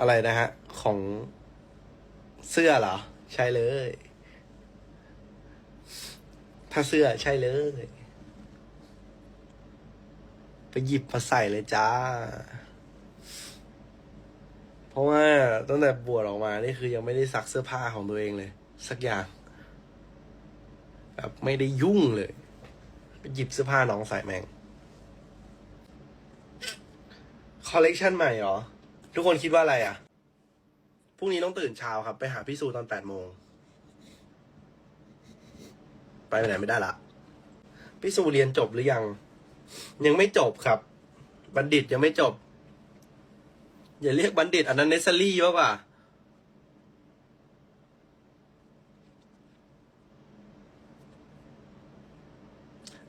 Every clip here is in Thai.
อะไรนะฮะ ของเสื้อเหรอ ใช่เลย ถ้าเสื้อใช่เลย ไปหยิบมาใส่เลยจ้า เพราะว่าตั้งแต่บวชออกมา นี่คือยังไม่ได้ซักเสื้อผ้าของตัวเองเลย สักอย่าง แบบไม่ได้ยุ่งเลย ไปหยิบเสื้อผ้าน้องใส่แมงคอลเลกชันใหม่เหรอ ทุกคนคิดว่าอะไรอะ พรุ่งนี้ต้องตื่นเช้าครับ ไปหาพี่สูตอนแปดโมง ไปไหนไม่ได้ละ พี่สูเรียนจบหรือยัง ยังไม่จบครับ บัณฑิตยังไม่จบ อย่าเรียกบัณฑิต อันนั้นเนสซารี่วะป่ะ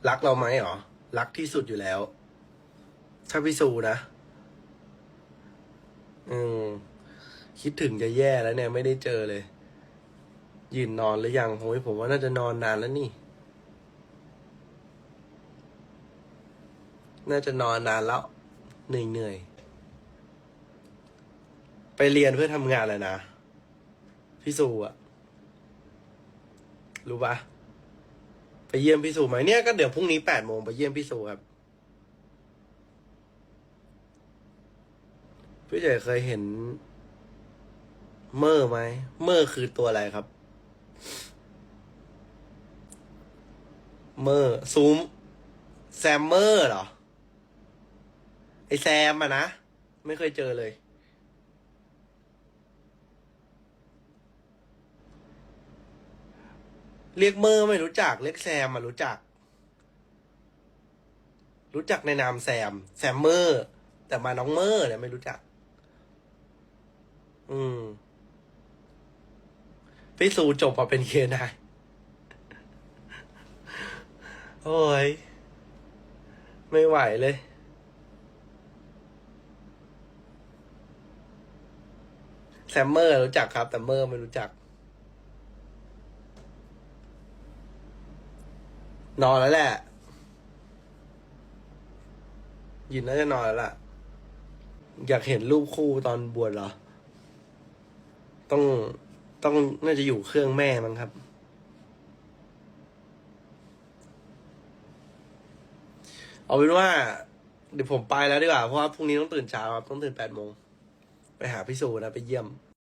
รักเราไหมหรอ รักที่สุดอยู่แล้ว ถ้าพี่สูนะ อืมคิดถึงจะแย่แล้วเนี่ย ไม่ได้เจอเลย ยืนนอนหรือยังโอ้ยผมว่าน่าจะนอนนานแล้วนี่ น่าจะนอนนานแล้วเหนื่อยเหนื่อยไปเรียนเพื่อทำงานเลยนะพี่สูอะรู้ปะไปเยี่ยมพี่สูไหมเนี่ยก็เดี๋ยวพรุ่งนี้แปดโมงไปเยี่ยมพี่สูครับ พี่เจเคยเห็น เมอร์ไหม เมอร์คือตัวอะไรครับ เมอร์ซูมแซมเมอร์เหรอ ไอแซมอะนะ ไม่เคยเจอเลย เรียกเมอร์ไม่รู้จัก เรียกแซมมารู้จัก รู้จักในนามแซม แซมเมอร์ แต่มาน้องเมอร์เนี่ยไม่รู้จัก อืมพี่สูจบมาเป็นเคนายโอ้ย ไม่ไหวเลย แซมเมอร์รู้จักครับ แต่เมอร์ไม่รู้จัก นอนแล้วแหละ ยินน่าจะนอนแล้วล่ะ อยากเห็นรูปคู่ตอนบวชเหรอ ต้องต้องน่าจะอยู่เครื่องแม่มั้งครับ เอาเป็นว่า เดี๋ยวผมไปแล้วดีกว่า เพราะว่าพรุ่งนี้ต้องตื่นเช้าครับ ต้องตื่นแปดโมง ไปหาพี่สูนะ ไปเยี่ยม